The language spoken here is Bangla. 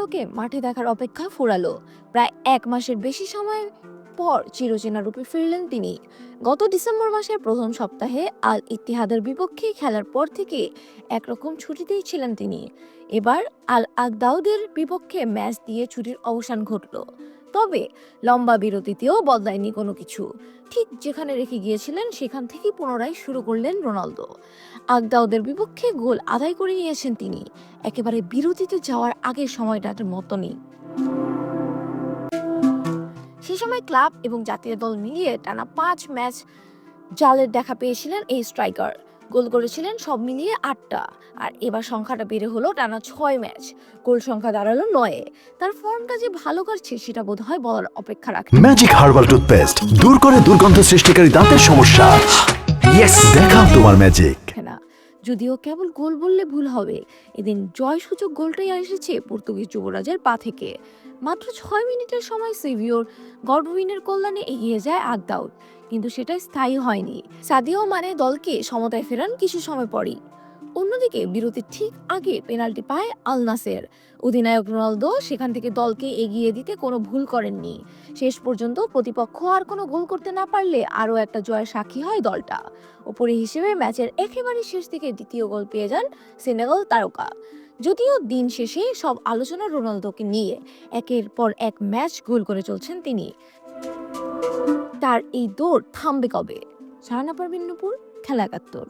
রোনালদোকে মাঠে দেখার অপেক্ষা ফুরালো। প্রায় এক মাসের বেশি সময় পর চিরচেনা রূপে ফিরলেন তিনি। গত ডিসেম্বর মাসের প্রথম সপ্তাহে আল ইতিহাদের বিপক্ষে খেলার পর থেকে একরকম ছুটিতেই ছিলেন তিনি। এবার আল আকদাউদের বিপক্ষে ম্যাচ দিয়ে ছুটির অবসান ঘটল। তবে লম্বা বিরতিতেও বদলায়নি কোনো কিছু। ঠিক যেখানে রেখে গিয়েছিলেন সেখান থেকেই পুনরায় শুরু করলেন রোনালদো। আগদাউদের বিপক্ষে গোল আদায় করে নিয়েছেন তিনি। একেবারে বিরতিতে যাওয়ার আগের সময়টার মতনই। সে সময় ক্লাব এবং জাতীয় দল মিলিয়ে টানা পাঁচ ম্যাচ জালের দেখা পেয়েছিলেন এই স্ট্রাইকার। গোল করেছিলেন সব মিলিয়ে আটটা। আর এবার সংখ্যাটা বেড়ে হলো টানা ছয় ম্যাচ। গোল সংখ্যা দাঁড়াল নয়ে। তার ফর্মটা যে ভালো করছে সেটা বোধ হয় বলার অপেক্ষা রাখে ম্যাজিক হার্বাল টুথপেস্ট দূর করে দুর্গন্ধ সৃষ্টিকারী দাঁতের সমস্যা। দেখাও তোমার ম্যাজিক যদিও কেবল গোল বললে ভুল হবে। এদিন জয়সূচক গোলটাই এসেছে পর্তুগিজ যুবরাজের পা থেকে। মাত্র ছয় মিনিটের সময় সেভিওর গর্ভবিনের কল্যাণে এগিয়ে যায় আগদাউট কিন্তু সেটা স্থায়ী হয়নি। সাদিও মানে দলকে সমতায় ফেরান কিছু সময় পরই। অন্যদিকে বিরতির ঠিক আগে পেনাল্টি পায় আল নাসের। অধিনায়ক রোনালদো সেখান থেকে দলকে এগিয়ে দিতে কোনো ভুল করেননি। শেষ পর্যন্ত প্রতিপক্ষ আর কোনো গোল করতে না পারলে আরও একটা জয়ের সাক্ষী হয় দলটা। ওপরে হিসেবে ম্যাচের একেবারে শেষ থেকে দ্বিতীয় গোল পেয়ে যান সেনেগাল তারকা। যদিও দিন শেষে সব আলোচনা রোনালদোকে নিয়ে একের পর এক ম্যাচ গোল করে চলছেন তিনি। তার এই দৌড় থামবে কবে? সারানা পারবেন নুপুর, খেলা একাত্তর।